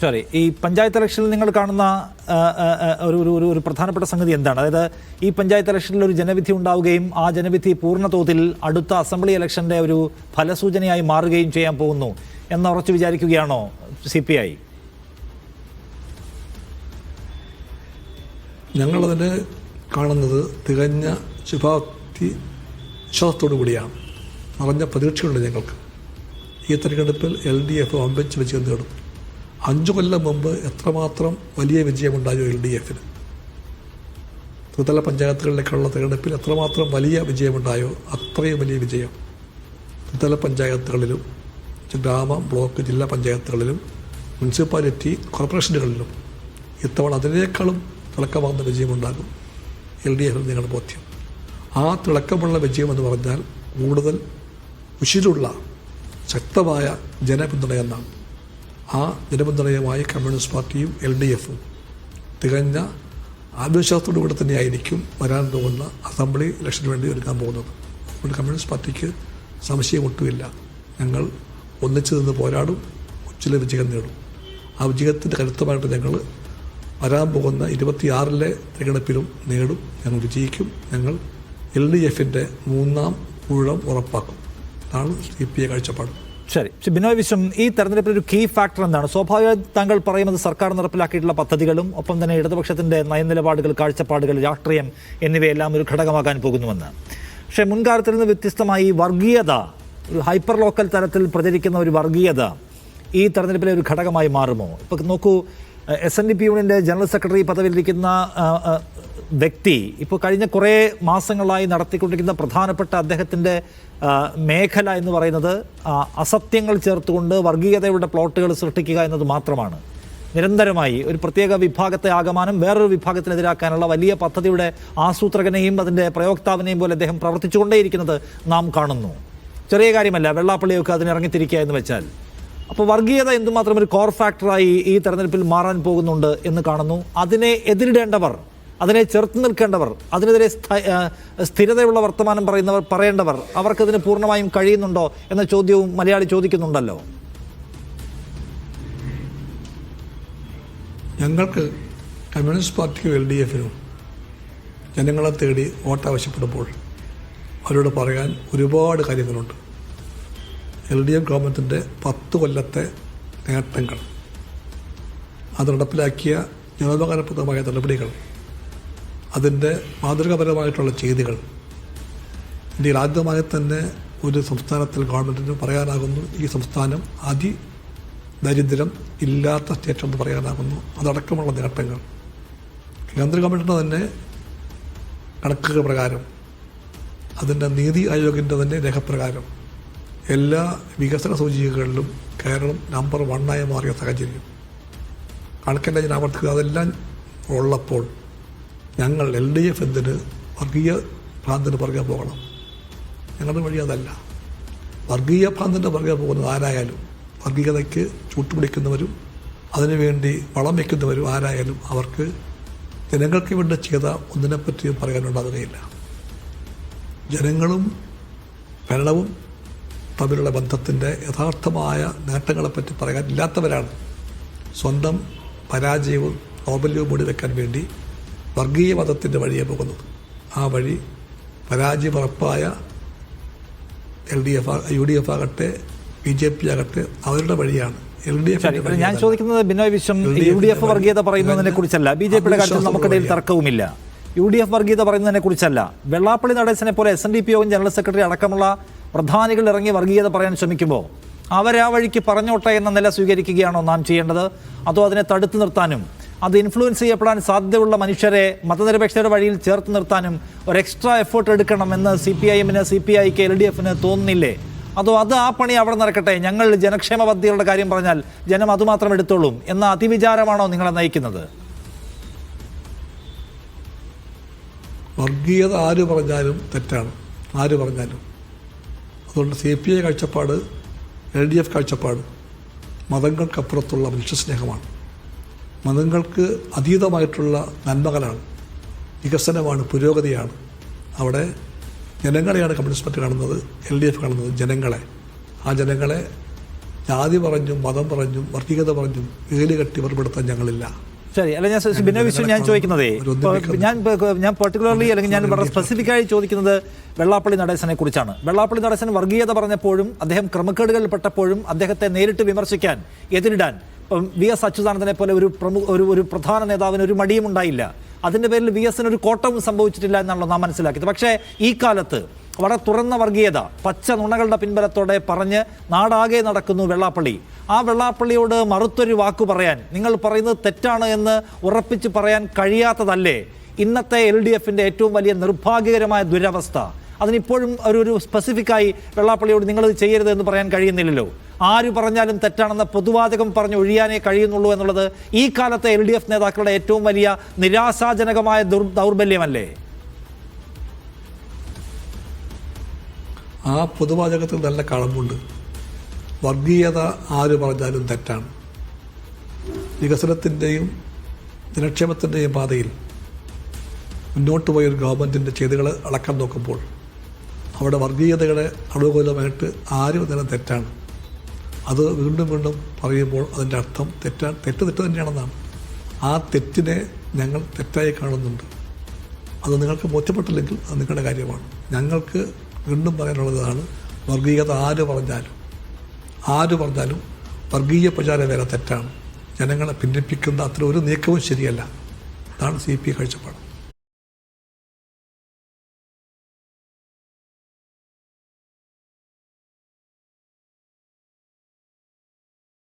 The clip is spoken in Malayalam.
സോറി ഈ പഞ്ചായത്ത് ഇലക്ഷനിൽ നിങ്ങൾ കാണുന്ന ഒരു ഒരു- ഒരു പ്രധാനപ്പെട്ട സംഗതി എന്താണ്? അതായത് ഈ പഞ്ചായത്ത് ഇലക്ഷനിൽ ഒരു ജനവിധി ഉണ്ടാവുകയും ആ ജനവിധി പൂർണ തോതിൽ അടുത്ത അസംബ്ലി ഇലക്ഷന്റെ ഒരു ഫലസൂചനയായി മാറുകയും ചെയ്യാൻ പോകുന്നു എന്ന് ഉറച്ചു വിചാരിക്കുകയാണോ സി പി ഐ ഞങ്ങളതിനെ കാണുന്നത് തികഞ്ഞ ശുഭാപ്തി വിശ്വാസത്തോടു കൂടിയാണ്. നിറഞ്ഞ പ്രതീക്ഷയുണ്ട് ഞങ്ങൾക്ക്. ഈ തെരഞ്ഞെടുപ്പിൽ എൽ ഡി എഫ് അമ്പച്ച് വിജയം നേടും. അഞ്ചു കൊല്ലം മുമ്പ് എത്രമാത്രം വലിയ വിജയമുണ്ടായോ എൽ ഡി എഫിന് ത്രിതല പഞ്ചായത്തുകളിലേക്കുള്ള തെരഞ്ഞെടുപ്പിൽ എത്രമാത്രം വലിയ വിജയമുണ്ടായോ അത്രയും വലിയ വിജയം. ത്രിതല പഞ്ചായത്തുകളിലും ഗ്രാമ ബ്ലോക്ക് ജില്ലാ പഞ്ചായത്തുകളിലും മുനിസിപ്പാലിറ്റി കോർപ്പറേഷനുകളിലും ഇത്തവണ അതിനേക്കാളും തിളക്കമാകുന്ന വിജയമുണ്ടാകും എൽ ഡി എഫിൽ നിങ്ങളുടെ ബോധ്യം. ആ തിളക്കമുള്ള വിജയം എന്ന് പറഞ്ഞാൽ കൂടുതൽ ഉശിരുള്ള ശക്തമായ ജനപിന്തുണയെന്നാണ് ആ നിരബന്ധനയമായ കമ്മ്യൂണിസ്റ്റ് പാർട്ടിയും എൽ ഡി എഫും തികഞ്ഞ ആത്മവിശ്വാസത്തോടു കൂടെ തന്നെയായിരിക്കും വരാൻ പോകുന്ന അസംബ്ലി ഇലക്ഷന് വേണ്ടി ഒരുക്കാൻ പോകുന്നത്. അതുകൊണ്ട് കമ്മ്യൂണിസ്റ്റ് പാർട്ടിക്ക് സംശയം ഒട്ടുമില്ല ഞങ്ങൾ ഒന്നിച്ചു നിന്ന് പോരാടും ഉച്ചിലെ വിജയം നേടും. ആ വിജയത്തിന്റെ കരുത്തമായിട്ട് ഞങ്ങൾ വരാൻ പോകുന്ന ഇരുപത്തിയാറിലെ തിരഞ്ഞെടുപ്പിലും നേടും. ഞങ്ങൾ വിജയിക്കും. ഞങ്ങൾ എൽ ഡി എഫിന്റെ മൂന്നാം ഊഴം ഉറപ്പാക്കും. അതാണ് സി പി ഐ കാഴ്ചപ്പാട്. ശരി. ബിനോയ് വിശ്വം ഈ തെരഞ്ഞെടുപ്പിൽ ഒരു കീ ഫാക്ടർ എന്താണ്? സ്വാഭാവികമായി താങ്കൾ പറയുന്നത് സർക്കാർ നടപ്പിലാക്കിയിട്ടുള്ള പദ്ധതികളും ഒപ്പം തന്നെ ഇടതുപക്ഷത്തിന്റെ നയനിലപാടുകൾ കാഴ്ചപ്പാടുകൾ രാഷ്ട്രീയം എന്നിവയെല്ലാം ഒരു ഘടകമാകാൻ പോകുന്നുവെന്ന്. പക്ഷേ മുൻകാലത്തിൽ നിന്ന് വ്യത്യസ്തമായി വർഗീയത ഒരു ഹൈപ്പർ ലോക്കൽ തലത്തിൽ പ്രചരിക്കുന്ന ഒരു വർഗീയത ഈ തെരഞ്ഞെടുപ്പിലെ ഒരു ഘടകമായി മാറുമോ? ഇപ്പൊ നോക്കൂ എസ് എൻ ഡി പി യൂണിയന്റെ ജനറൽ സെക്രട്ടറി പദവിയിലിരിക്കുന്ന വ്യക്തി ഇപ്പോൾ കഴിഞ്ഞ കുറേ മാസങ്ങളായി നടത്തിക്കൊണ്ടിരിക്കുന്ന പ്രധാനപ്പെട്ട അദ്ദേഹത്തിന്റെ മേഖല എന്ന് പറയുന്നത് അസത്യങ്ങൾ ചേർത്തുകൊണ്ട് വർഗീയതയുടെ പ്ലോട്ടുകൾ സൃഷ്ടിക്കുക എന്നത് മാത്രമാണ്. നിരന്തരമായി ഒരു പ്രത്യേക വിഭാഗത്തെ ആകമാനം വേറൊരു വിഭാഗത്തിനെതിരാക്കാനുള്ള വലിയ പദ്ധതിയുടെ ആസൂത്രകനെയും അതിന്റെ പ്രയോക്താവിനെയും പോലെ അദ്ദേഹം പ്രവർത്തിച്ചുകൊണ്ടേയിരിക്കുന്നത് നാം കാണുന്നു. ചെറിയ കാര്യമല്ല വെള്ളാപ്പള്ളിയൊക്കെ അതിനിറങ്ങിത്തിരിക്കുക എന്ന് വെച്ചാൽ. അപ്പോൾ വർഗീയത എന്തുമാത്രം ഒരു കോർ ഫാക്ടറായി ഈ തെരഞ്ഞെടുപ്പിൽ മാറാൻ പോകുന്നുണ്ട് എന്ന് കാണുന്നു. അതിനെ എതിരിടേണ്ടവർ അതിനെ ചെറുത്ത് നിൽക്കേണ്ടവർ അതിനെതിരെ സ്ഥിരതയുള്ള വർത്തമാനം പറയുന്നവർ പറയേണ്ടവർ അവർക്കതിന് പൂർണമായും കഴിയുന്നുണ്ടോ എന്ന ചോദ്യവും മലയാളി ചോദിക്കുന്നുണ്ടല്ലോ? ഞങ്ങൾക്ക് കമ്മ്യൂണിസ്റ്റ് പാർട്ടിക്കും എൽ ഡി എഫിനും ജനങ്ങളെ തേടി വോട്ട് ആവശ്യപ്പെടുമ്പോൾ അവരോട് പറയാൻ ഒരുപാട് കാര്യങ്ങളുണ്ട്. എൽ ഡി എഫ് ഗവൺമെന്റിന്റെ പത്ത് കൊല്ലത്തെ നേട്ടങ്ങൾ. അത് നടപ്പിലാക്കിയ ജനോപകാരപ്രദമായ നടപടികൾ അതിന്റെ മാതൃകാപരമായിട്ടുള്ള ചെയ്തികൾ ഇന്ത്യയിൽ ആദ്യമായി തന്നെ ഒരു സംസ്ഥാനത്തിൽ ഗവൺമെന്റിന് പറയാനാകുന്നു. ഈ സംസ്ഥാനം അതി ദരിദ്രം ഇല്ലാത്ത സ്റ്റേറ്റ് എന്ന് പറയാനാകുന്നു. അതടക്കമുള്ള നേട്ടങ്ങൾ കേന്ദ്ര ഗവൺമെന്റിന്റെ തന്നെ കണക്കുകൾ പ്രകാരം അതിന്റെ നീതി ആയോഗിന്റെ തന്നെ രേഖപ്രകാരം എല്ലാ വികസന സൂചികകളിലും കേരളം നമ്പർ വണ്ണായി മാറിയ സാഹചര്യം. കണക്കെല്ലാം ഞാൻ ആവർത്തിക്കുക അതെല്ലാം ഉള്ളപ്പോൾ ഞങ്ങൾ എൽ ഡി എഫ് എന്തിന് വർഗീയ ഭ്രാന്തിന് പുറകെ പോകണം. ഞങ്ങളുടെ വഴി അതല്ല. വർഗീയ ഭ്രാന്തിന്റെ പുറകെ പോകുന്നത് ആരായാലും വർഗീയതയ്ക്ക് ചൂട്ടുപിടിക്കുന്നവരും അതിനുവേണ്ടി വളം വയ്ക്കുന്നവരും ആരായാലും അവർക്ക് ജനങ്ങൾക്ക് വേണ്ടി ചെയ്ത ഒന്നിനെപ്പറ്റിയും പറയാനുണ്ടാകുകയില്ല. ജനങ്ങളും ഭരണവും തമ്മിലുള്ള ബന്ധത്തിന്റെ യഥാർത്ഥമായ നേട്ടങ്ങളെപ്പറ്റി പറയാനില്ലാത്തവരാണ് സ്വന്തം പരാജയവും ദൗർബല്യവും മൂടി വെക്കാൻ വേണ്ടി വർഗീയ മതത്തിന്റെ വഴിയെ പോകുന്നത്. ആ വഴി പരാജയമുറപ്പായ L D F U D F ആകട്ടെ ബി ജെ പി ആകട്ടെ അവരുടെ വഴിയാണ്. ഞാൻ ചോദിക്കുന്നത് Binoy Viswam U D F വർഗീയത പറയുന്നതിനെ കുറിച്ചല്ല. ബി ജെ പിയുടെ കാര്യത്തിൽ നമുക്കിടയിൽ തർക്കവുമില്ല. യു ഡി എഫ് വർഗീയത പറയുന്നതിനെ കുറിച്ചല്ല. വെള്ളാപ്പള്ളി നടേശനെ പോലെ എസ് എൻ ഡി പി യോഗം ജനറൽ സെക്രട്ടറി അടക്കമുള്ള പ്രധാനികൾ ഇറങ്ങി വർഗീയത പറയാൻ ശ്രമിക്കുമ്പോൾ അവരെ ആ വഴിക്ക് പറഞ്ഞോട്ടെ എന്ന നില സ്വീകരിക്കുകയാണോ നാം ചെയ്യേണ്ടത്? അതോ അതിനെ തടുത്തു നിർത്താനും അത് ഇൻഫ്ലുവൻസ് ചെയ്യപ്പെടാൻ സാധ്യതയുള്ള മനുഷ്യരെ മതനിരപേക്ഷതയുടെ വഴിയിൽ ചേർത്ത് നിർത്താനും ഒരു എക്സ്ട്രാ എഫേർട്ട് എടുക്കണമെന്ന് സി പി ഐ എമ്മിന് സി പി ഐക്ക് എൽ ഡി എഫിന് തോന്നുന്നില്ലേ? അതോ അത് ആ പണി അവിടെ നടക്കട്ടെ? ഞങ്ങൾ ജനക്ഷേമ പദ്ധതികളുടെ കാര്യം പറഞ്ഞാൽ ജനം അതുമാത്രം എടുത്തോളും എന്ന അതിവിചാരമാണോ നിങ്ങളെ നയിക്കുന്നത്? വർഗീയത ആര് പറഞ്ഞാലും തെറ്റാണ്. ആര് പറഞ്ഞാലും. അതുകൊണ്ട് സി പി ഐ കാഴ്ചപ്പാട് എൽ ഡി എഫ് കാഴ്ചപ്പാട് മതങ്ങൾക്കപ്പുറത്തുള്ള മനുഷ്യസ്നേഹമാണ് മതങ്ങൾക്ക് അതീതമായിട്ടുള്ള നന്മകളാണ്. വികസനമാണ് പുരോഗതിയാണ്. അവിടെ ജനങ്ങളെയാണ് കമ്മ്യൂണിസ്റ്റ് പാർട്ടി കാണുന്നത് എൽ ഡി എഫ് കാണുന്നത് ജനങ്ങളെ. ആ ജനങ്ങളെ ജാതി പറഞ്ഞും മതം പറഞ്ഞും വർഗീയത പറഞ്ഞും വേലി കെട്ടി വെറുപ്പെടുത്താൻ ഞങ്ങളില്ല. ശരി അല്ല ഞാൻ ഭിന്ന വിശ്വം ഞാൻ ചോദിക്കുന്നതേ ഞാൻ ഞാൻ പെർട്ടിക്കുലർലി അല്ലെങ്കിൽ ഞാൻ വളരെ സ്പെസിഫിക്കായി ചോദിക്കുന്നത് വെള്ളാപ്പള്ളി നടേശനെ കുറിച്ചാണ്. വെള്ളാപ്പള്ളി നടേശൻ വർഗീയത പറഞ്ഞപ്പോഴും അദ്ദേഹം ക്രമക്കേടുകളിൽ പെട്ടപ്പോഴും അദ്ദേഹത്തെ നേരിട്ട് വിമർശിക്കാൻ എതിരിടാൻ വി എസ് അച്യുതാനന്ദനെ പോലെ ഒരു പ്രമുഖ ഒരു ഒരു പ്രധാന നേതാവിന് ഒരു മടിയും ഉണ്ടായില്ല. അതിന്റെ പേരിൽ വി എസിന് ഒരു കോട്ടവും സംഭവിച്ചിട്ടില്ല എന്നുള്ളത് നാം മനസ്സിലാക്കിയത്. പക്ഷേ ഈ കാലത്ത് വളരെ തുറന്ന വർഗീയത പച്ച നുണകളുടെ പിൻബലത്തോടെ പറഞ്ഞ് നാടാകെ നടക്കുന്നു വെള്ളാപ്പള്ളി. ആ വെള്ളാപ്പള്ളിയോട് മറുത്തൊരു വാക്കു പറയാൻ നിങ്ങൾ പറയുന്നത് തെറ്റാണ് എന്ന് ഉറപ്പിച്ച് പറയാൻ കഴിയാത്തതല്ലേ? ഇന്നത്തെ എൽ ഡി എഫിന്റെ ഏറ്റവും വലിയ നിർഭാഗ്യകരമായ ദുരവസ്ഥ. അതിനിപ്പോഴും ഒരു ഒരു സ്പെസിഫിക്കായി വെള്ളാപ്പള്ളിയോട് നിങ്ങളത് ചെയ്യരുത് എന്ന് പറയാൻ കഴിയുന്നില്ലല്ലോ. ആര് പറഞ്ഞാലും തെറ്റാണെന്ന പൊതുവാചകം പറഞ്ഞ് ഒഴിയാനേ കഴിയുന്നുള്ളൂ എന്നുള്ളത് ഈ കാലത്തെ എൽ ഡി എഫ് നേതാക്കളുടെ ഏറ്റവും വലിയ നിരാശാജനകമായ ദുർ ദൗർബല്യമല്ലേ? ആ പൊതുവാചകത്തിൽ നല്ല കളമുണ്ട് വർഗീയത ആര് പറഞ്ഞാലും തെറ്റാണ്. വികസനത്തിന്റെയും ജനക്ഷേമത്തിന്റെയും പാതയിൽ മുന്നോട്ട് പോയ ഒരു ഗവൺമെന്റിന്റെ ചെയ്തുകൾ അളക്കാൻ നോക്കുമ്പോൾ അവിടെ വർഗീയതകളെ അണുകൂലമായിട്ട് ആരും തന്നെ തെറ്റാണ്. അത് വീണ്ടും വീണ്ടും പറയുമ്പോൾ അതിന്റെ അർത്ഥം തെറ്റാ തെറ്റ് തെറ്റ് തന്നെയാണെന്നാണ്. ആ തെറ്റിനെ ഞങ്ങൾ തെറ്റായി കാണുന്നുണ്ട്. അത് നിങ്ങൾക്ക് ബോധ്യപ്പെട്ടില്ലെങ്കിൽ അത് നിങ്ങളുടെ കാര്യമാണ്. ഞങ്ങൾക്ക് വീണ്ടും പറയാനുള്ളതാണ് വർഗീയത ആര് പറഞ്ഞാലും ആര് പറഞ്ഞാലും വർഗീയ പ്രചാരം വേറെ തെറ്റാണ്. ജനങ്ങളെ ഭിന്നിപ്പിക്കുന്ന അത്ര ഒരു നീക്കവും ശരിയല്ല. അതാണ് സി പി കാഴ്ചപ്പാട്.